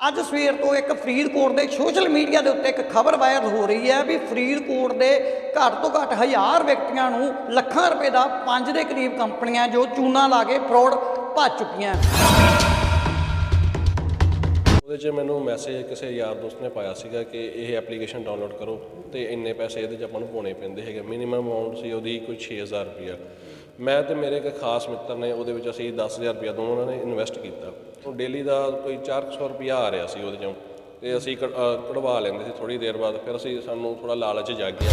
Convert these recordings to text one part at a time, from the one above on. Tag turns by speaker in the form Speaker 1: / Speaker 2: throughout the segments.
Speaker 1: ਅੱਜ ਸਵੇਰ ਤੋਂ ਇੱਕ ਫਰੀਦਕੋਟ ਦੇ ਸੋਸ਼ਲ ਮੀਡੀਆ ਦੇ ਉੱਤੇ ਇੱਕ ਖਬਰ ਵਾਇਰਲ ਹੋ ਰਹੀ ਹੈ ਵੀ ਫਰੀਦਕੋਟ ਦੇ ਘੱਟ ਤੋਂ ਘੱਟ ਹਜ਼ਾਰ ਵਿਅਕਤੀਆਂ ਨੂੰ ਲੱਖਾਂ ਰੁਪਏ ਦਾ ਪੰਜ ਦੇ ਕਰੀਬ ਕੰਪਨੀਆਂ ਜੋ ਚੂਨਾ ਲਾ ਕੇ ਫਰਾਡ ਭੱਜ ਚੁੱਕੀਆਂ।
Speaker 2: ਉਹਦੇ 'ਚ ਮੈਨੂੰ ਮੈਸੇਜ ਕਿਸੇ ਯਾਰ ਦੋਸਤ ਨੇ ਪਾਇਆ ਸੀਗਾ ਕਿ ਇਹ ਐਪਲੀਕੇਸ਼ਨ ਡਾਊਨਲੋਡ ਕਰੋ ਤੇ ਇੰਨੇ ਪੈਸੇ ਇਹਦੇ 'ਚ ਆਪਾਂ ਨੂੰ ਪਾਉਣੇ ਪੈਂਦੇ ਹੈਗੇ। ਮਿਨੀਮਮ ਅਮਾਉਂਟ ਸੀ ਉਹਦੀ ਕੋਈ 6000 ਰੁਪਇਆ। ਮੈਂ ਤੇ ਮੇਰੇ ਇੱਕ ਖਾਸ ਮਿੱਤਰ ਨੇ ਉਹਦੇ ਵਿੱਚ ਅਸੀਂ 10000 ਰੁਪਇਆ ਦੋਵਾਂ ਨੇ ਇਨਵੈਸਟ ਕੀਤਾ। ਉਹ ਡੇਲੀ ਦਾ ਕੋਈ 400 ਰੁਪਇਆ ਆ ਰਿਹਾ ਸੀ ਉਹਦੇ 'ਚੋਂ। ਤੇ ਅਸੀਂ ਕਢ- ਕਢਵਾ ਲੈਂਦੇ ਸੀ ਥੋੜੀ ਦੇਰ ਬਾਅਦ ਫਿਰ ਅਸੀਂ ਸਾਨੂੰ ਥੋੜਾ ਲਾਲਚ ਜਾਗ ਗਿਆ।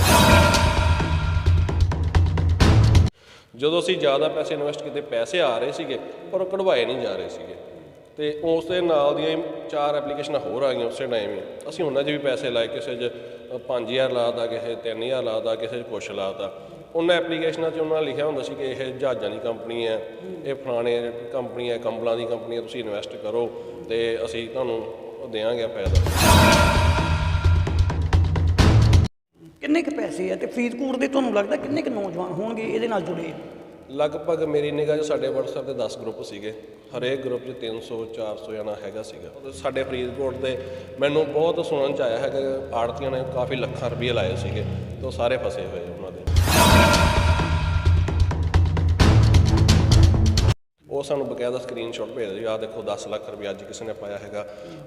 Speaker 2: ਜਦੋਂ ਅਸੀਂ ਜ਼ਿਆਦਾ ਪੈਸੇ ਇਨਵੈਸਟ ਕੀਤੇ ਪੈਸੇ ਆ ਰਹੇ ਸੀਗੇ ਪਰ ਉਹ ਕਢਵਾਏ ਨਹੀਂ ਜਾ ਰਹੇ ਸੀਗੇ। ਤੇ ਉਸ ਦੇ ਨਾਲ ਦੀਆਂ ਚਾਰ ਐਪਲੀਕੇਸ਼ਨਾਂ ਹੋਰ ਆ ਗਈਆਂ ਉਸੇ ਟਾਈਮ ਹੀ। ਅਸੀਂ ਉਹਨਾਂ 'ਚ ਵੀ ਪੈਸੇ ਲਾਏ ਕਿਸੇ 'ਚ ਅ, 5000 ਲਾਤਾ ਕਿਸੇ 'ਚ 3000 ਲਾਤਾ ਕਿਸੇ 'ਚ ਕੁਛ ਲਾਤਾ ਉਹਨਾਂ ਐਪਲੀਕੇਸ਼ਨਾਂ 'ਚ ਉਹਨਾਂ ਲਿਖਿਆ ਹੁੰਦਾ ਸੀ ਕਿ ਇਹ ਜਹਾਜ਼ਾਂ ਦੀ ਕੰਪਨੀ ਹੈ ਇਹ ਫਲਾਣੇ ਕੰਪਨੀ ਹੈ ਕੰਬਲਾਂ ਦੀ ਕੰਪਨੀ ਹੈ ਤੁਸੀਂ ਇਨਵੈਸਟ ਕਰੋ ਤੇ ਅਸੀਂ ਤੁਹਾਨੂੰ ਦੇਵਾਂਗੇ ਫਾਇਦਾ
Speaker 1: ਕਿੰਨੇ ਕੁ ਪੈਸੇ ਆ ਤੇ ਫਰੀਦਕੋਟ ਦੇ ਤੁਹਾਨੂੰ ਲੱਗਦਾ ਕਿੰਨੇ ਕੁ ਨੌਜਵਾਨ ਹੋਣਗੇ ਇਹਦੇ ਨਾਲ ਜੁੜੇ?
Speaker 2: ਲਗਭਗ ਮੇਰੀ ਨਿਗਾਹ 'ਚ ਸਾਡੇ WhatsApp ਤੇ 10 ਗਰੁੱਪ ਸੀਗੇ। ਹਰੇਕ ਗਰੁੱਪ 'ਚ 300 400 ਜਣਾ ਹੈਗਾ ਸੀਗਾ। ਸਾਡੇ ਫਰੀਦਕੋਟ ਦੇ ਮੈਨੂੰ ਬਹੁਤ ਸੁਣਨ 'ਚ ਆਇਆ ਹੈਗਾ ਕਿ ਆੜਤੀਆਂ ਨੇ ਕਾਫੀ ਲੱਖਾਂ ਰੁਪਏ ਲਾਏ ਸੀਗੇ ਤੇ ਸਾਰੇ ਫਸੇ ਹੋਏ ਉਹਨਾਂ ਉਹ ਸਾਨੂੰ ਬਕਾਇਦਾ ਸਕਰੀਨਸ਼ਾਟ ਦਿਓ ਆ ਦੇਖੋ 10 ਲੱਖ ਰੁਪਏ ਅੱਜ ਕਿਸੇ ਨੇ ਪਾਇਆ ਹੈਗਾ,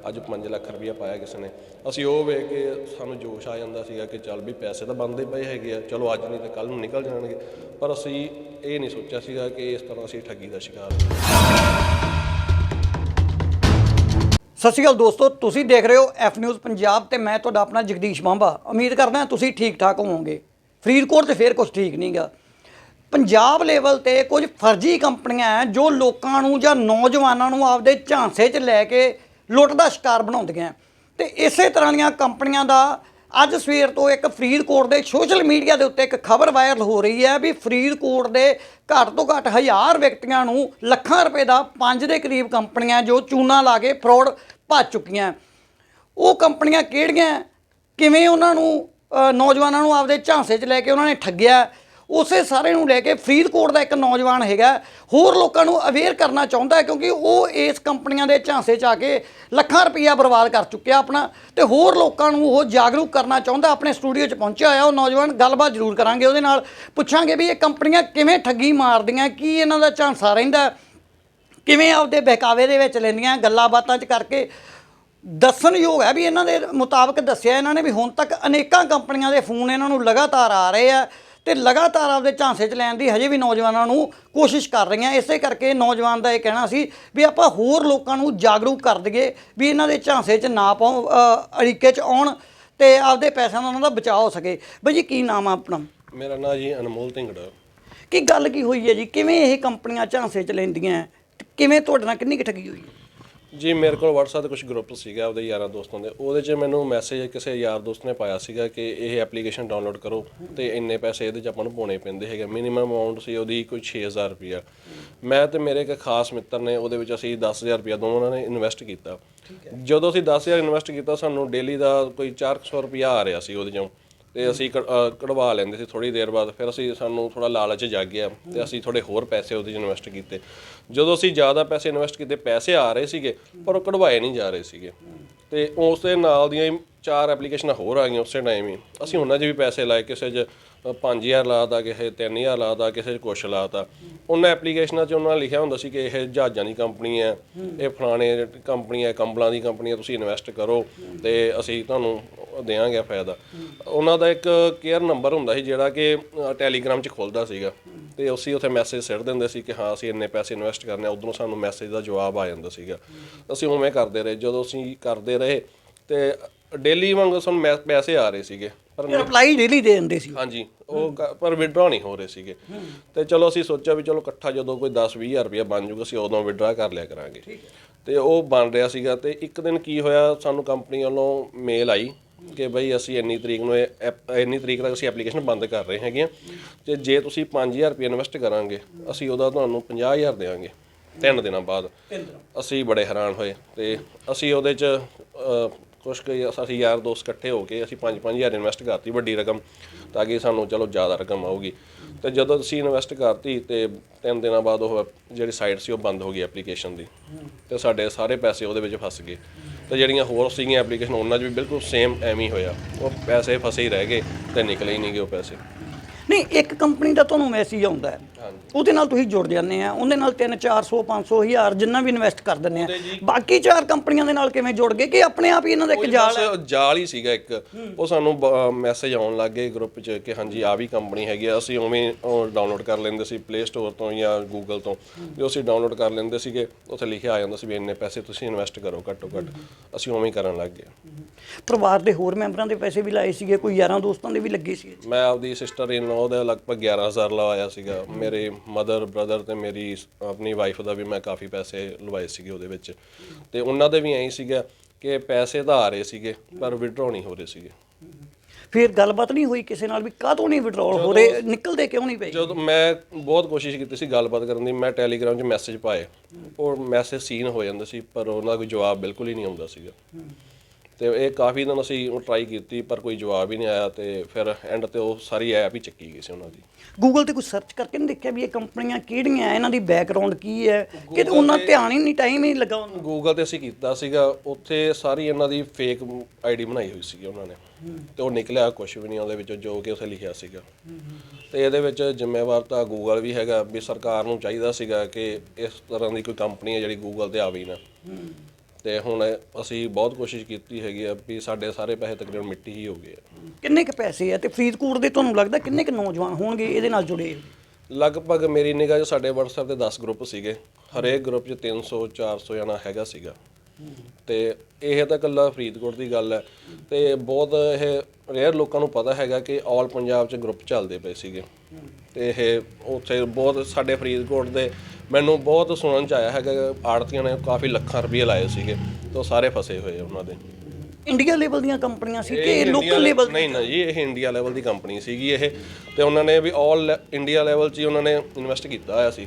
Speaker 2: ਅੱਜ 5 ਲੱਖ ਰੁਪਏ ਪਾਇਆ ਕਿਸੇ ਨੇ। ਅਸੀਂ ਉਹ ਵੇਖ ਕੇ ਸਾਨੂੰ ਜੋਸ਼ ਆ ਜਾਂਦਾ ਸੀਗਾ ਕਿ ਚੱਲ ਵੀ ਪੈਸੇ ਤਾਂ ਬਣਦੇ ਪਏ ਹੈਗੇ ਆ, ਚਲੋ ਅੱਜ ਨਹੀਂ ਤਾਂ ਕੱਲ ਨੂੰ ਨਿਕਲ ਜਾਣਗੇ। ਪਰ ਅਸੀਂ ਇਹ ਨਹੀਂ ਸੋਚਿਆ ਸੀਗਾ ਕਿ ਇਸ ਤਰ੍ਹਾਂ ਅਸੀਂ ਠੱਗੀ ਦਾ ਸ਼ਿਕਾਰ
Speaker 1: ਸਤਿ ਸ਼੍ਰੀ ਅਕਾਲ ਦੋਸਤੋ, ਤੁਸੀਂ ਦੇਖ ਰਹੇ ਹੋ ਐਫ ਨਿਊਜ਼ ਪੰਜਾਬ ਤੇ ਮੈਂ ਤੁਹਾਡਾ ਆਪਣਾ ਜਗਦੀਸ਼ ਬਾਂਬਾ ਉਮੀਦ ਕਰਦਾ ਤੁਸੀਂ ਠੀਕ ਠਾਕ ਹੋਵੋਗੇ। ਫਰੀਦਕੋਟ ਤੇ ਫੇਰ ਕੁਝ ਠੀਕ ਨਹੀਂਗਾ ਪੰਜਾਬ ਲੈਵਲ ਤੇ ਕੁਝ ਫਰਜ਼ੀ ਕੰਪਨੀਆਂ ਹੈ ਜੋ ਲੋਕਾਂ ਨੂੰ ਜਾਂ ਨੌਜਵਾਨਾਂ ਨੂੰ ਆਪਦੇ ਝਾਂਸੇ 'ਚ ਲੈ ਕੇ ਲੁੱਟ ਦਾ ਸ਼ਿਕਾਰ ਬਣਾਉਂਦੀਆਂ ਤੇ ਇਸੇ ਤਰ੍ਹਾਂ ਦੀਆਂ ਕੰਪਨੀਆਂ ਦਾ ਅੱਜ ਸਵੇਰ ਤੋਂ ਇੱਕ ਫਰੀਦਕੋਟ ਦੇ ਸੋਸ਼ਲ ਮੀਡੀਆ ਦੇ ਉੱਤੇ ਇੱਕ ਖਬਰ ਵਾਇਰਲ ਹੋ ਰਹੀ ਹੈ ਵੀ ਫਰੀਦਕੋਟ ਦੇ ਘੱਟ ਤੋਂ ਘੱਟ ਹਜ਼ਾਰ ਵਿਅਕਤੀਆਂ ਨੂੰ ਲੱਖਾਂ ਰੁਪਏ ਦਾ ਪੰਜ ਦੇ ਕਰੀਬ ਕੰਪਨੀਆਂ ਜੋ ਚੂਨਾ ਲਾ ਕੇ ਫਰਾਡ ਭੱਜ ਚੁੱਕੀਆਂ ਉਹ ਕੰਪਨੀਆਂ ਕਿਹੜੀਆਂ ਕਿਵੇਂ ਉਹਨਾਂ ਨੂੰ ਨੌਜਵਾਨਾਂ ਨੂੰ ਆਪਦੇ ਝਾਂਸੇ 'ਚ ਲੈ ਕੇ ਉਹਨਾਂ ਨੇ ਠੱਗਿਆ ਉਸੇ ਸਾਰੇ ਨੂੰ ਲੈ ਕੇ ਫਰੀਦਕੋਟ ਦਾ ਇੱਕ ਨੌਜਵਾਨ ਹੈਗਾ। ਹੋਰ ਲੋਕਾਂ ਨੂੰ ਅਵੇਅਰ ਕਰਨਾ ਚਾਹੁੰਦਾ ਹੈ ਕਿਉਂਕਿ ਉਹ ਇਸ ਕੰਪਨੀਆਂ ਦੇ ਝਾਂਸੇ 'ਚ ਆ ਕੇ ਲੱਖਾਂ ਰੁਪਈਆ ਬਰਬਾਦ ਕਰ ਚੁੱਕਿਆ ਆਪਣਾ ਤੇ ਹੋਰ ਲੋਕਾਂ ਨੂੰ ਉਹ ਜਾਗਰੂਕ ਕਰਨਾ ਚਾਹੁੰਦਾ, ਆਪਣੇ ਸਟੂਡੀਓ 'ਚ ਪਹੁੰਚਿਆ ਹੋਇਆ ਉਹ ਨੌਜਵਾਨ। ਗੱਲਬਾਤ ਜ਼ਰੂਰ ਕਰਾਂਗੇ ਉਹਦੇ ਨਾਲ। ਪੁੱਛਾਂਗੇ ਵੀ ਇਹ ਕੰਪਨੀਆਂ ਕਿਵੇਂ ਠੱਗੀ ਮਾਰਦੀਆਂ, ਕੀ ਇਹਨਾਂ ਦਾ ਝਾਂਸਾ ਰਹਿੰਦਾ, ਕਿਵੇਂ ਆਪਦੇ ਬਹਿਕਾਵੇ ਦੇ ਵਿੱਚ ਲੈਂਦੀਆਂ ਗੱਲਾਂ ਬਾਤਾਂ 'ਚ ਕਰਕੇ ਦੱਸਣਯੋਗ ਹੈ ਵੀ ਇਹਨਾਂ ਦੇ ਮੁਤਾਬਕ ਦੱਸਿਆ ਇਹਨਾਂ ਨੇ ਵੀ ਹੁਣ ਤੱਕ ਅਨੇਕਾਂ ਕੰਪਨੀਆਂ ਦੇ ਫੋਨ ਇਹਨਾਂ ਨੂੰ ਲਗਾਤਾਰ ਆ ਰਹੇ ਆ। ਤੇ ਲਗਾਤਾਰ ਆਪਦੇ ਝਾਂਸੇ 'ਚ ਲੈਣ ਦੀ ਹਜੇ ਵੀ ਨੌਜਵਾਨਾਂ ਨੂੰ ਕੋਸ਼ਿਸ਼ ਕਰ ਰਹੀਆਂ। ਇਸੇ ਕਰਕੇ ਨੌਜਵਾਨ ਦਾ ਇਹ ਕਹਿਣਾ ਸੀ ਵੀ ਆਪਾਂ ਹੋਰ ਲੋਕਾਂ ਨੂੰ ਜਾਗਰੂਕ ਕਰ ਦਈਏ ਵੀ ਇਹਨਾਂ ਦੇ ਝਾਂਸੇ 'ਚ ਨਾ ਪਾਉ ਅ, ਅੜਿੱਕੇ 'ਚ ਆਉਣ ਤੇ ਆਪਦੇ ਪੈਸਿਆਂ ਦਾ ਉਹਨਾਂ ਦਾ ਬਚਾਅ ਹੋ ਸਕੇ। ਬਈ ਜੀ ਕੀ ਨਾਮ ਆ ਆਪਣਾ?
Speaker 2: ਮੇਰਾ ਨਾਂ ਜੀ ਅਨਮੋਲ ਢਿੰਗੜਾ।
Speaker 1: ਕੀ ਗੱਲ ਕੀ ਹੋਈ ਹੈ ਜੀ? ਕਿਵੇਂ ਇਹ ਕੰਪਨੀਆਂ ਝਾਂਸੇ 'ਚ ਲੈਂਦੀਆਂ? ਕਿਵੇਂ ਤੁਹਾਡੇ ਨਾਲ ਕਿੰਨੀ ਕੁ ਠੱਗੀ ਹੋਈ ਹੈ?
Speaker 2: ਜੀ ਮੇਰੇ ਕੋਲ WhatsApp ਤੇ ਕੁਝ ਗਰੁੱਪ ਸੀਗਾ ਉਹਦੇ ਯਾਰਾਂ ਦੋਸਤਾਂ ਦੇ। ਉਹਦੇ 'ਚ ਮੈਨੂੰ ਮੈਸੇਜ ਕਿਸੇ ਯਾਰ ਦੋਸਤ ਨੇ ਪਾਇਆ ਸੀਗਾ ਕਿ ਇਹ ਐਪਲੀਕੇਸ਼ਨ ਡਾਊਨਲੋਡ ਕਰੋ ਤੇ ਇੰਨੇ ਪੈਸੇ ਇਹਦੇ 'ਚ ਆਪਾਂ ਨੂੰ ਪਾਉਣੇ ਪੈਂਦੇ ਹੈਗੇ। ਮਿਨੀਮਮ ਅਮਾਉਂਟ ਸੀ ਉਹਦੀ ਕੋਈ 6000 ਰੁਪਇਆ। ਮੈਂ ਤੇ ਮੇਰੇ ਇੱਕ ਖਾਸ ਮਿੱਤਰ ਨੇ ਉਹਦੇ ਵਿੱਚ ਅਸੀਂ 10000 ਰੁਪਇਆ ਦੋਵਾਂ ਨੇ ਇਨਵੈਸਟ ਕੀਤਾ। ਜਦੋਂ ਅਸੀਂ 10000 ਇਨਵੈਸਟ ਕੀਤਾ ਸਾਨੂੰ ਡੇਲੀ ਦਾ ਕੋਈ 400 ਰੁਪਇਆ ਆ ਰਿਹਾ ਸੀ ਉਹਦੇ 'ਚੋਂ। ਤੇ ਅਸੀਂ ਕਢ- ਅਹ ਕਢਵਾ ਲੈਂਦੇ ਸੀ ਥੋੜੀ ਦੇਰ ਬਾਅਦ ਫਿਰ ਅਸੀਂ ਸਾਨੂੰ ਥੋੜਾ ਲਾਲਚ ਜਾਗ ਗਿਆ ਤੇ ਅਸੀਂ ਥੋੜੇ ਹੋਰ ਪੈਸੇ ਉਹਦੇ 'ਚ ਇਨਵੈਸਟ ਕੀਤੇ। ਜਦੋਂ ਅਸੀਂ ਜ਼ਿਆਦਾ ਪੈਸੇ ਇਨਵੈਸਟ ਕੀਤੇ ਪੈਸੇ ਆ ਰਹੇ ਸੀਗੇ ਪਰ ਉਹ ਕਢਵਾਏ ਨਹੀਂ ਜਾ ਰਹੇ ਸੀਗੇ। ਤੇ ਉਸ ਦੇ ਨਾਲ ਦੀਆਂ ਹੀ ਚਾਰ ਐਪਲੀਕੇਸ਼ਨਾਂ ਹੋਰ ਆ ਗਈਆਂ ਉਸੇ ਟਾਈਮ ਹੀ। ਅਸੀਂ ਉਹਨਾਂ 'ਚ ਵੀ ਪੈਸੇ ਲਾਏ ਕਿਸੇ 'ਚ ਅ, 5000 ਲਾਤਾ ਕਿਸੇ 3000 ਲਾਤਾ ਕਿਸੇ 'ਚ ਕੁਛ ਲਾਤਾ ਉਹਨਾਂ ਐਪਲੀਕੇਸ਼ਨਾਂ 'ਚ ਉਹਨਾਂ ਲਿਖਿਆ ਹੁੰਦਾ ਸੀ ਕਿ ਇਹ ਜਹਾਜ਼ਾਂ ਦੀ ਕੰਪਨੀ ਹੈ ਇਹ ਫਲਾਣੇ ਕੰਪਨੀ ਹੈ ਕੰਬਲਾਂ ਦੀ ਕੰਪਨੀ ਹੈ ਤੁਸੀਂ ਇਨਵੈਸਟ ਕਰੋ ਤੇ ਅਸੀਂ ਤੁਹਾਨੂੰ ਦੇਵਾਂਗੇ ਫਾਇਦਾ ਉਹਨਾਂ ਦਾ ਇੱਕ ਕੇਅਰ ਨੰਬਰ ਹੁੰਦਾ ਸੀ ਜਿਹੜਾ ਕਿ ਟੈਲੀਗ੍ਰਾਮ 'ਚ ਖੁੱਲਦਾ ਸੀਗਾ। ਤੇ ਅਸੀਂ ਉੱਥੇ ਮੈਸੇਜ ਸਿੱਟ ਦਿੰਦੇ ਸੀ ਕਿ ਹਾਂ ਅਸੀਂ ਇੰਨੇ ਪੈਸੇ ਇਨਵੈਸਟ ਕਰਨੇ ਆ। ਉਧਰੋਂ ਸਾਨੂੰ ਮੈਸੇਜ ਦਾ ਜਵਾਬ ਆ ਜਾਂਦਾ ਸੀਗਾ। ਅਸੀਂ ਉਵੇਂ ਕਰਦੇ ਰਹੇ। ਜਦੋਂ ਅਸੀਂ ਕਰਦੇ ਰਹੇ ਤੇ ਡੇਲੀ ਵਾਂਗ ਸਾਨੂੰ ਪੈਸੇ ਆ ਰਹੇ ਸੀਗੇ। ਪਰ
Speaker 1: ਰਿਪਲਾਈ ਡੇਲੀ ਦੇ ਦਿੰਦੇ ਸੀ।
Speaker 2: ਹਾਂਜੀ ਉਹ ਪਰ ਵਿਡਰਾ ਨਹੀਂ ਹੋ ਰਹੇ ਸੀਗੇ। ਤੇ ਚਲੋ ਅਸੀਂ ਸੋਚਿਆ ਵੀ ਚਲੋ ਇਕੱਠਾ ਜਦੋਂ ਕੋਈ 10 20000 ਰੁਪਇਆ ਬਣ ਜੂਗਾ ਅਸੀਂ ਉਦੋਂ ਵਿਡਰਾ ਕਰ ਲਿਆ ਕਰਾਂਗੇ। ਤੇ ਉਹ ਬਣ ਰਿਹਾ ਸੀਗਾ। ਤੇ ਇੱਕ ਦਿਨ ਕੀ ਹੋਇਆ ਸਾਨੂੰ ਕੰਪਨੀ ਵੱਲੋਂ ਮੇਲ ਆਈ। ਕਿ ਬਈ ਅਸੀਂ ਇੰਨੀ ਤਰੀਕ ਨੂੰ ਇਹ ਐਪ- ਇੰਨੀ ਤਰੀਕ ਤੱਕ ਅਸੀਂ ਐਪਲੀਕੇਸ਼ਨ ਬੰਦ ਕਰ ਰਹੇ ਹੈਗੇ ਆ ਤੇ ਜੇ ਤੁਸੀਂ 5000 ਰੁਪਏ ਇਨਵੈਸਟ ਕਰਾਂਗੇ ਅਸੀਂ ਉਹਦਾ ਤੁਹਾਨੂੰ 50000 ਦੇਵਾਂਗੇ ਤਿੰਨ ਦਿਨਾਂ ਬਾਅਦ। ਅਸੀਂ ਬੜੇ ਹੈਰਾਨ ਹੋਏ ਤੇ ਅਸੀਂ ਉਹਦੇ ਚ ਕੁਛ ਕੁ ਅਸੀਂ ਯਾਰ ਦੋਸਤ ਇਕੱਠੇ ਹੋ ਕੇ ਅਸੀਂ 5-5000 ਇਨਵੈਸਟ ਕਰਤੀ ਵੱਡੀ ਰਕਮ ਤਾਂ ਕਿ ਸਾਨੂੰ ਚਲੋ ਜ਼ਿਆਦਾ ਰਕਮ ਆਊਗੀ। ਤੇ ਜਦੋਂ ਅਸੀਂ ਇਨਵੈਸਟ ਕਰਤੀ ਤੇ ਤਿੰਨ ਦਿਨਾਂ ਬਾਅਦ ਉਹ ਜਿਹੜੀ ਸਾਈਟ ਸੀ ਉਹ ਬੰਦ ਹੋ ਗਈ ਐਪਲੀਕੇਸ਼ਨ ਦੀ। ਤੇ ਸਾਡੇ ਸਾਰੇ ਪੈਸੇ ਉਹਦੇ ਵਿੱਚ ਫਸ ਗਏ। ਤੇ ਜਿਹੜੀਆਂ ਹੋਰ ਸੀਗੀਆਂ ਐਪਲੀਕੇਸ਼ਨ ਉਹਨਾਂ 'ਚ ਵੀ ਬਿਲਕੁਲ ਸੇਮ ਐਵੇਂ ਹੀ ਹੋਇਆ। ਉਹ ਪੈਸੇ ਫਸੇ ਹੀ ਰਹਿ ਗਏ ਤੇ ਨਿਕਲੇ ਹੀ ਨਹੀਂ ਗਏ ਉਹ ਪੈਸੇ।
Speaker 1: ਨਹੀਂ, ਇੱਕ ਕੰਪਨੀ ਦਾ ਤੁਹਾਨੂੰ ਮੈਸੇਜ ਆਉਂਦਾ ਹੈ। ਉਹਦੇ ਨਾਲ ਤੁਸੀਂ ਜੁੜ ਜਾਂਦੇ ਆ ਉਹਦੇ ਨਾਲ 3 400 500 ਹਜ਼ਾਰ ਜਿੰਨਾ ਵੀ ਇਨਵੈਸਟ ਕਰ ਦਿੰਦੇ ਆ। ਬਾਕੀ ਚਾਰ ਕੰਪਨੀਆਂ ਦੇ ਨਾਲ ਕਿਵੇਂ ਜੁੜ ਗਏ ਕਿ ਆਪਣੇ ਆਪ ਹੀ ਇਹਨਾਂ ਦਾ ਇੱਕ ਜਾਲ ਹੈ?
Speaker 2: ਜਾਲ ਹੀ ਸੀਗਾ ਇੱਕ। ਉਹ ਸਾਨੂੰ ਮੈਸੇਜ ਆਉਣ ਲੱਗ ਗਏ ਗਰੁੱਪ 'ਚ ਕਿ ਹਾਂਜੀ ਆ ਵੀ ਕੰਪਨੀ ਹੈਗੀ ਆ ਅਸੀਂ ਉਵੇਂ ਡਾਊਨਲੋਡ ਕਰ ਲੈਂਦੇ ਸੀ ਪਲੇ ਸਟੋਰ ਤੋਂ ਜਾਂ ਗੂਗਲ ਤੋਂ। ਜੋ ਅਸੀਂ ਡਾਊਨਲੋਡ ਕਰ ਲੈਂਦੇ ਸੀਗੇ ਉੱਥੇ ਲਿਖਿਆ ਆ ਜਾਂਦਾ ਸੀ ਵੀ ਇੰਨੇ ਪੈਸੇ ਤੁਸੀਂ ਇਨਵੈਸਟ ਕਰੋ ਘੱਟੋ ਘੱਟ। ਅਸੀਂ ਉਵੇਂ ਹੀ ਕਰਨ ਲੱਗ ਗਏ।
Speaker 1: ਪਰਿਵਾਰ ਦੇ ਹੋਰ ਮੈਂਬਰਾਂ ਦੇ ਪੈਸੇ ਵੀ ਲਾਏ ਸੀਗੇ ਕੋਈ ਯਾਰਾਂ ਦੋਸਤਾਂ ਦੇ ਵੀ ਲੱਗੇ ਸੀ
Speaker 2: ਮੈਂ ਆਪਦੀ ਸਿਸਟਰ ਇਨ ਲਾਅ ਦਾ ਲਗਭਗ 11000 ਲਵਾਇਆ ਸੀਗਾ। ਮੇਰੇ ਮਦਰ ਬ੍ਰਦਰ ਤੇ ਮੇਰੀ ਸ- ਆਪਣੀ ਵਾਈਫ ਦਾ ਵੀ ਮੈਂ ਕਾਫੀ ਪੈਸੇ ਲਵਾਏ ਸੀਗੇ ਉਹਦੇ ਵਿੱਚ। ਤੇ ਉਹਨਾਂ ਦੇ ਵੀ ਐਂ ਹੀ ਸੀਗਾ ਕਿ ਪੈਸੇ ਤਾਂ ਆ ਰਹੇ ਸੀਗੇ ਪਰ ਵਿਡਰੋ ਨਹੀਂ ਹੋ ਰਹੇ ਸੀਗੇ।
Speaker 1: ਫਿਰ ਗੱਲਬਾਤ ਨਹੀਂ ਹੋਈ ਕਿਸੇ ਨਾਲ ਵੀ ਕਾਹਤੋਂ ਨਹੀਂ ਵਿਡਰਾਲ ਹੋ ਰਹੇ? ਨਿਕਲਦੇ ਕਿਉਂ ਨਹੀਂ ਪਏ?
Speaker 2: ਜਦੋਂ ਮੈਂ ਬਹੁਤ ਕੋਸ਼ਿਸ਼ ਕੀਤੀ ਸੀ ਗੱਲਬਾਤ ਕਰਨ ਦੀ ਮੈਂ ਟੈਲੀਗ੍ਰਾਮ 'ਚ ਮੈਸੇਜ ਪਾਏ। ਉਹ ਮੈਸੇਜ ਸੀਨ ਹੋ ਜਾਂਦੇ ਸੀ ਪਰ ਉਹਨਾਂ ਦਾ ਕੋਈ ਜਵਾਬ ਬਿਲਕੁਲ ਹੀ ਨਹੀਂ ਆਉਂਦਾ ਸੀਗਾ। ਤੇ ਇਹ ਕਾਫੀ ਦਿਨ ਅਸੀਂ ਟਰਾਈ ਕੀਤੀ ਪਰ ਕੋਈ ਜਵਾਬ ਹੀ ਨਹੀਂ ਆਇਆ ਤੇ ਫਿਰ ਐਂਡ ਤੇ ਉਹ ਸਾਰੀ ਐਪ ਹੀ ਚੱਕੀ ਗਈ ਸੀ ਉਹਨਾਂ ਦੀ।
Speaker 1: ਗੂਗਲ ਤੇ ਕੋਈ ਸਰਚ ਕਰਕੇ ਨਹੀਂ ਦੇਖਿਆ ਵੀ ਇਹ ਕੰਪਨੀਆਂ ਕਿਹੜੀਆਂ ਇਹਨਾਂ ਦੀ ਬੈਕਗ੍ਰਾਉਂਡ ਕੀ ਹੈ? ਕਿ ਉਹਨਾਂ ਧਿਆਨ ਹੀ ਨਹੀਂ ਟਾਈਮ ਹੀ ਲੱਗਾ ਉਹਨੂੰ
Speaker 2: ਗੂਗਲ ਤੇ ਅਸੀਂ ਕੀਤਾ ਸੀਗਾ ਉੱਥੇ ਸਾਰੀ ਇਹਨਾਂ ਦੀ ਫੇਕ ਆਈਡੀ ਬਣਾਈ ਹੋਈ ਸੀਗੀ ਉਹਨਾਂ ਨੇ। ਤੇ ਉਹ ਨਿਕਲਿਆ ਕੁਝ ਵੀ ਨਹੀਂ ਉਹਦੇ ਵਿੱਚੋਂ ਜੋ ਕਿ ਉੱਥੇ ਲਿਖਿਆ ਸੀਗਾ। ਤੇ ਇਹਦੇ ਵਿੱਚ ਜ਼ਿੰਮੇਵਾਰ ਤਾਂ ਗੂਗਲ ਵੀ ਹੈਗਾ ਵੀ ਸਰਕਾਰ ਨੂੰ ਚਾਹੀਦਾ ਸੀਗਾ ਕਿ ਇਸ ਤਰ੍ਹਾਂ ਦੀ ਕੋਈ ਕੰਪਨੀ ਹੈ ਜਿਹੜੀ ਗੂਗਲ ਤੇ ਆਵੇ ਨਾ। ਤੇ ਹੁਣ ਅਸੀਂ ਬਹੁਤ ਕੋਸ਼ਿਸ਼ ਕੀਤੀ ਹੈਗੀ ਆ ਵੀ ਸਾਡੇ ਸਾਰੇ ਪੈਸੇ ਤਕਰੀਬਨ ਮਿੱਟੀ ਹੀ ਹੋ ਗਏ ਆ।
Speaker 1: ਕਿੰਨੇ ਕੁ ਪੈਸੇ ਆ ਤੇ ਫਰੀਦਕੋਟ ਦੇ ਤੁਹਾਨੂੰ ਲੱਗਦਾ ਕਿੰਨੇ ਕੁ ਨੌਜਵਾਨ ਹੋਣਗੇ ਇਹਦੇ ਨਾਲ ਜੁੜੇ?
Speaker 2: ਲਗਭਗ ਮੇਰੀ ਨਿਗਾਹ 'ਚ ਸਾਡੇ WhatsApp ਤੇ 10 ਗਰੁੱਪ ਸੀਗੇ। ਹਰੇਕ ਗਰੁੱਪ 'ਚ 300 400 ਜਣਾ ਹੈਗਾ ਸੀਗਾ। ਤੇ ਇਹ ਤਾਂ ਇਕੱਲਾ ਫਰੀਦਕੋਟ ਦੀ ਗੱਲ ਹੈ। ਤੇ ਬਹੁਤ ਇਹ ਰੇਅਰ ਲੋਕਾਂ ਨੂੰ ਪਤਾ ਹੈਗਾ ਕਿ ਆਲ ਪੰਜਾਬ 'ਚ ਗਰੁੱਪ ਚੱਲਦੇ ਪਏ ਸੀਗੇ। ਤੇ ਇਹ ਉੱਥੇ ਬਹੁਤ ਸਾਡੇ ਫਰੀਦਕੋਟ ਦੇ ਮੈਨੂੰ ਬਹੁਤ ਸੁਣਨ 'ਚ ਆਇਆ ਹੈਗਾ ਆੜਤੀਆਂ ਨੇ ਕਾਫੀ ਲੱਖਾਂ ਰੁਪਏ ਲਾਏ ਸੀਗੇ ਤੇ ਸਾਰੇ ਫਸੇ ਹੋਏ ਉਹਨਾਂ ਦੇ।
Speaker 1: ਇੰਡੀਆ ਲੈਵਲ ਦੀਆਂ ਕੰਪਨੀਆਂ ਸੀ ਕਿ ਲੋਕਲ ਲੈਵਲ
Speaker 2: ਨਹੀਂ ਨਾ ਜੀ ਇਹ ਇੰਡੀਆ ਲੈਵਲ ਦੀ ਕੰਪਨੀ ਸੀਗੀ ਇਹ। ਤੇ ਉਹਨਾਂ ਨੇ ਵੀ ਆਲ ਇੰਡੀਆ ਲੈਵਲ 'ਚ ਹੀ ਉਹਨਾਂ ਨੇ ਇਨਵੈਸਟ ਕੀਤਾ ਹੋਇਆ ਸੀ।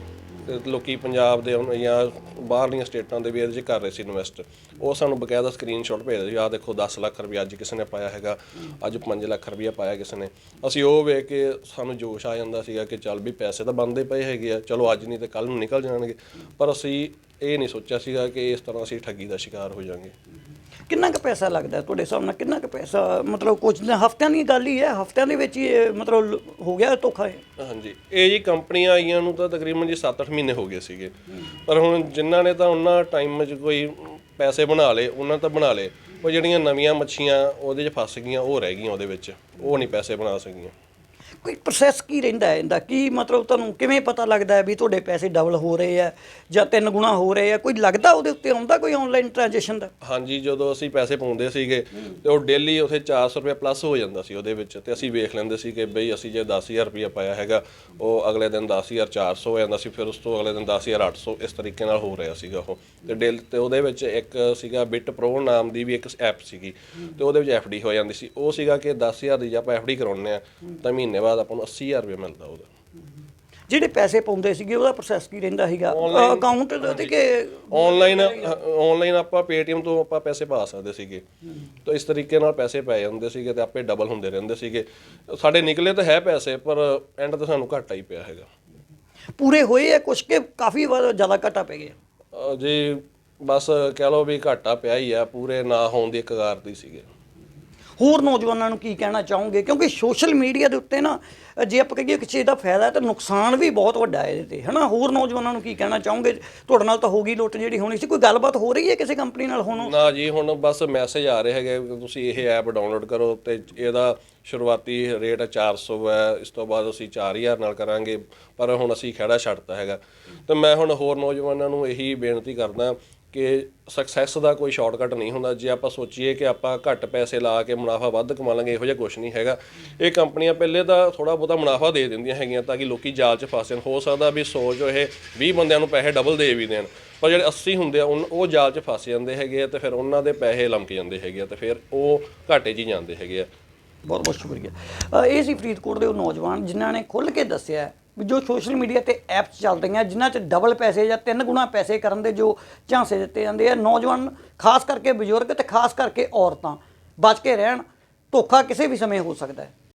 Speaker 2: ਲੋਕੀ ਪੰਜਾਬ ਦੇ ਹੁਣ ਜਾਂ ਬਾਹਰਲੀਆਂ ਸਟੇਟਾਂ ਦੇ ਵੀ ਇਹਦੇ 'ਚ ਕਰ ਰਹੇ ਸੀ ਇਨਵੈਸਟ ਉਹ ਸਾਨੂੰ ਬਕਾਇਦਾ ਸਕਰੀਨਸ਼ਾਟ ਭੇਜਦੇ ਸੀ, ਆਹ ਦੇਖੋ 10 ਲੱਖ ਰੁਪਏ ਅੱਜ ਕਿਸੇ ਨੇ ਪਾਇਆ ਹੈਗਾ, ਅੱਜ 5 ਲੱਖ ਰੁਪਏ ਪਾਇਆ ਕਿਸੇ ਨੇ। ਅਸੀਂ ਉਹ ਵੇਖ ਕੇ ਸਾਨੂੰ ਜੋਸ਼ ਆ ਜਾਂਦਾ ਸੀਗਾ ਕਿ ਚੱਲ ਵੀ ਪੈਸੇ ਤਾਂ ਬੰਦੇ ਪਏ ਹੈਗੇ ਆ, ਚਲੋ ਅੱਜ ਨਹੀਂ ਤੇ ਕੱਲ ਨੂੰ ਨਿਕਲ ਜਾਣਗੇ। ਪਰ ਅਸੀਂ ਇਹ ਨਹੀਂ ਸੋਚਿਆ ਸੀਗਾ ਕਿ ਇਸ ਤਰ੍ਹਾਂ ਅਸੀਂ ਠੱਗੀ ਦਾ ਸ਼ਿਕਾਰ ਹੋ ਜਾਵਾਂਗੇ।
Speaker 1: ਕਿੰਨਾ ਕੁ ਪੈਸਾ ਲੱਗਦਾ ਤੁਹਾਡੇ ਹਿਸਾਬ ਨਾਲ? ਕਿੰਨਾ ਕੁ ਪੈਸਾ, ਮਤਲਬ ਕੁਝ ਹਫ਼ਤਿਆਂ ਦੀ ਗੱਲ ਹੀ ਹੈ, ਹਫ਼ਤਿਆਂ ਦੇ ਵਿੱਚ ਹੀ ਇਹ ਮਤਲਬ ਲ- ਹੋ ਗਿਆ ਧੋਖਾ ਇਹ?
Speaker 2: ਹਾਂਜੀ, ਇਹ ਜੀ ਕੰਪਨੀਆਂ ਆਈਆਂ ਨੂੰ ਤਾਂ ਤਕਰੀਬਨ ਜੀ 7-8 ਮਹੀਨੇ ਹੋ ਗਏ ਸੀਗੇ। ਪਰ ਹੁਣ ਜਿਨ੍ਹਾਂ ਨੇ ਤਾਂ ਉਹਨਾਂ ਟਾਈਮ 'ਚ ਕੋਈ ਪੈਸੇ ਬਣਾ ਲਏ, ਉਹਨਾਂ ਤਾਂ ਬਣਾ ਲਏ। ਉਹ ਜਿਹੜੀਆਂ ਨਵੀਆਂ ਮੱਛੀਆਂ ਉਹਦੇ 'ਚ ਫਸ ਗਈਆਂ, ਉਹ ਰਹਿ ਗਈਆਂ ਉਹਦੇ ਵਿੱਚ। ਉਹ ਨਹੀਂ ਪੈਸੇ ਬਣਾ ਸਕੀਆਂ।
Speaker 1: ਕੋਈ ਪ੍ਰੋਸੈਸ ਕੀ ਰਹਿੰਦਾ ਹੈ ਇਹਦਾ? ਕੀ ਮਤਲਬ ਤੁਹਾਨੂੰ ਕਿਵੇਂ ਪਤਾ ਲੱਗਦਾ ਹੈ ਵੀ ਤੁਹਾਡੇ ਪੈਸੇ ਡਬਲ ਹੋ ਰਹੇ ਆ ਜਾਂ ਤਿੰਨ ਗੁਣਾ ਹੋ ਰਹੇ ਆ ਕੋਈ ਲੱਗਦਾ ਉਹਦੇ ਉੱਤੇ ਆਉਂਦਾ ਕੋਈ ਆਨਲਾਈਨ ਟ੍ਰਾਂਜੈਕਸ਼ਨ ਦਾ?
Speaker 2: ਹਾਂਜੀ, ਜਦੋਂ ਅਸੀਂ ਪੈਸੇ ਪਾਉਂਦੇ ਸੀਗੇ ਤੇ ਉਹ ਡੇਲੀ ਉਥੇ 400 ਰੁਪਏ ਪਲੱਸ ਹੋ ਜਾਂਦਾ ਸੀ ਉਹਦੇ ਵਿੱਚ ਤੇ ਅਸੀਂ ਵੇਖ ਲੈਂਦੇ ਸੀ ਕਿ ਬਈ ਅਸੀਂ ਜੇ 10000 ਰੁਪਏ ਪਾਇਆ ਹੈਗਾ, ਉਹ ਅਗਲੇ ਦਿਨ 10400 ਹੋ ਜਾਂਦਾ ਸੀ, ਫਿਰ ਉਸ ਤੋਂ ਅਗਲੇ ਦਿਨ 10800 ਇਸ ਤਰੀਕੇ ਨਾਲ ਹੋ ਰਿਹਾ ਸੀਗਾ ਉਹ। ਤੇ ਡੇਲ, ਤੇ ਉਹਦੇ ਵਿੱਚ ਇੱਕ ਸੀਗਾ ਬਿਟ ਪ੍ਰੋ ਨਾਮ ਦੀ ਵੀ ਇੱਕ ਐਪ ਸੀਗੀ ਤੇ ਉਹਦੇ ਵਿੱਚ ਐਫਡੀ ਹੋ ਜਾਂਦੀ ਸੀ। ਉਹ ਸੀਗਾ ਕਿ 10000 ਦੀ ਜੇ ਆਪਾਂ ਐਫਡੀ ਕਰਾਉਂਦੇ ਆ ਤਾਂ ਮਹੀਨੇ ਬਾਅਦ ਆਪਾਂ ਨੂੰ 80000 ਰੁਪਏ ਮਿਲਦਾ ਉਹਦਾ।
Speaker 1: ਜਿਹੜੇ ਪੈਸੇ ਪਾਉਂਦੇ ਸੀਗੇ ਉਹਦਾ ਪ੍ਰੋਸੈਸ ਕੀ ਰਹਿੰਦਾ ਸੀਗਾ? ਅਕਾਊਂਟ ਤੇ ਕਿ
Speaker 2: ਆਨਲਾਈਨ ਆਨਲਾਈਨ ਆਪਾਂ Paytm ਤੋਂ ਆਪਾਂ ਪੈਸੇ ਪਾ ਸਕਦੇ ਸੀਗੇ। ਤਾਂ ਇਸ ਤਰੀਕੇ ਨਾਲ ਪੈਸੇ ਪੈ ਜਾਂਦੇ ਸੀਗੇ ਤੇ ਆਪੇ ਡਬਲ ਹੁੰਦੇ ਰਹਿੰਦੇ ਸੀਗੇ। ਸਾਡੇ ਨਿਕਲੇ ਤਾਂ ਹੈ ਪੈਸੇ ਪਰ ਐਂਡ ਤੇ ਸਾਨੂੰ ਘਾਟਾ ਹੀ ਪਿਆ ਹੈਗਾ।
Speaker 1: ਪੂਰੇ ਹੋਏ ਆ ਕੁਛ ਕਿ ਕਾਫੀ ਵਾਰ ਜ਼ਿਆਦਾ ਘਟਾ ਪੈ ਗਿਆ?
Speaker 2: ਅਹ ਜੀ ਬਸ ਕਹਿ ਲਓ ਵੀ ਘਾਟਾ ਪਿਆ ਹੀ ਆ ਪੂਰੇ ਨਾ ਹੋਣ ਦੀ ਕਗਾਰ ਦੀ ਸੀਗੇ।
Speaker 1: ਹੋਰ ਨੌਜਵਾਨਾਂ ਨੂੰ ਕੀ ਕਹਿਣਾ ਚਾਹੋਗੇ? ਕਿਉਂਕਿ ਸੋਸ਼ਲ ਮੀਡੀਆ ਦੇ ਉੱਤੇ ਨਾ, ਜੇ ਆਪਾਂ ਕਹੀਏ ਕਿਸੇ ਚੀਜ਼ ਦਾ ਫਾਇਦਾ ਹੈ ਤਾਂ ਨੁਕਸਾਨ ਵੀ ਬਹੁਤ ਵੱਡਾ ਹੈ ਇਹਦੇ ਤੇ ਹਨਾ ਹੋਰ ਨੌਜਵਾਨਾਂ ਨੂੰ ਕੀ ਕਹਿਣਾ ਚਾਹੋਗੇ? ਤੁਹਾਡੇ ਨਾਲ ਤਾਂ ਹੋ ਗਈ ਲੁੱਟ ਜਿਹੜੀ ਹੋਣੀ ਸੀ, ਕੋਈ ਗੱਲਬਾਤ ਹੋ ਰਹੀ ਹੈ ਕਿਸੇ ਕੰਪਨੀ ਨਾਲ ਹੁਣ?
Speaker 2: ਨਾ ਜੀ, ਹੁਣ ਬਸ ਮੈਸੇਜ ਆ ਰਹੇ ਹੈਗੇ ਕਿ ਤੁਸੀਂ ਇਹ ਐਪ ਡਾਊਨਲੋਡ ਕਰੋ ਤੇ ਇਹਦਾ ਸ਼ੁਰੂਆਤੀ ਰੇਟ 400 ਹੈ, ਇਸ ਤੋਂ ਬਾਅਦ ਅਸੀਂ 4000 ਨਾਲ ਕਰਾਂਗੇ, ਪਰ ਹੁਣ ਅਸੀਂ ਖੜਾ ਛੱਡਤਾ ਹੈਗਾ। ਤੇ ਮੈਂ ਹੁਣ ਹੋਰ ਨੌਜਵਾਨਾਂ ਨੂੰ ਇਹੀ ਬੇਨਤੀ ਕਰਦਾ ਕਿ ਸਕਸੈਸ ਦਾ ਕੋਈ ਸ਼ਾਰਟਕਟ ਨਹੀਂ ਹੁੰਦਾ। ਜੇ ਆਪਾਂ ਸੋਚੀਏ ਕਿ ਆਪਾਂ ਘੱਟ ਪੈਸੇ ਲਾ ਕੇ ਮੁਨਾਫਾ ਵੱਧ ਕਮਾ ਲਾਂਗੇ, ਇਹੋ ਜਿਹਾ ਕੁਝ ਨਹੀਂ ਹੈਗਾ। ਇਹ ਕੰਪਨੀਆਂ ਪਹਿਲੇ ਤਾਂ ਥੋੜਾ ਬਹੁਤਾ ਮੁਨਾਫਾ ਦੇ ਦਿੰਦੀਆਂ ਹੈਗੀਆਂ ਤਾਂ ਕਿ ਲੋਕੀ ਜਾਲ 'ਚ ਫਸ ਜਾਣ। ਹੋ ਸਕਦਾ ਵੀ ਸੋਚ ਇਹ 20 ਬੰਦਿਆਂ ਨੂੰ ਪੈਸੇ ਡਬਲ ਦੇ ਵੀ ਦੇਣ। ਪਰ ਜਿਹੜੇ 80 ਹੁੰਦੇ ਆ, ਉਨ- ਉਹ ਜਾਲ 'ਚ ਫਸ ਜਾਂਦੇ ਹੈਗੇ ਆ ਤੇ ਫਿਰ ਉਹਨਾਂ ਦੇ ਪੈਸੇ ਲੰਕ ਜਾਂਦੇ ਹੈਗੇ ਆ ਤੇ ਫਿਰ ਉਹ ਘਾਟੇ 'ਚ ਹੀ ਜਾਂਦੇ ਹੈਗੇ ਆ।
Speaker 1: ਬਹੁਤ ਬਹੁਤ ਸ਼ੁਕਰੀਆ। ਇਹ ਸੀ ਫਰੀਦਕੋਟ ਦੇ ਉਹ ਨੌਜਵਾਨ, ਜਿਨ੍ਹਾਂ ਨੇ ਖੁੱਲ੍ਹ ਕੇ ਦੱਸਿਆ ਵੀ ਜੋ ਸੋਸ਼ਲ ਮੀਡੀਆ ਤੇ ਐਪਸ ਚੱਲਦੀਆਂ ਜਿਨ੍ਹਾਂ 'ਚ ਡਬਲ ਪੈਸੇ ਜਾਂ ਤਿੰਨ ਗੁਣਾ ਪੈਸੇ ਕਰਨ ਦੇ ਜੋ ਝਾਂਸੇ ਦਿੱਤੇ ਜਾਂਦੇ ਆ, ਨੌਜਵਾਨ, ਖਾਸ ਕਰਕੇ ਬਜ਼ੁਰਗ ਤੇ ਖਾਸ ਕਰਕੇ ਔਰਤਾਂ, ਬਚ ਕੇ ਰਹਿਣ, ਧੋਖਾ ਕਿਸੇ ਵੀ ਸਮੇਂ ਹੋ ਸਕਦਾ ਹੈ।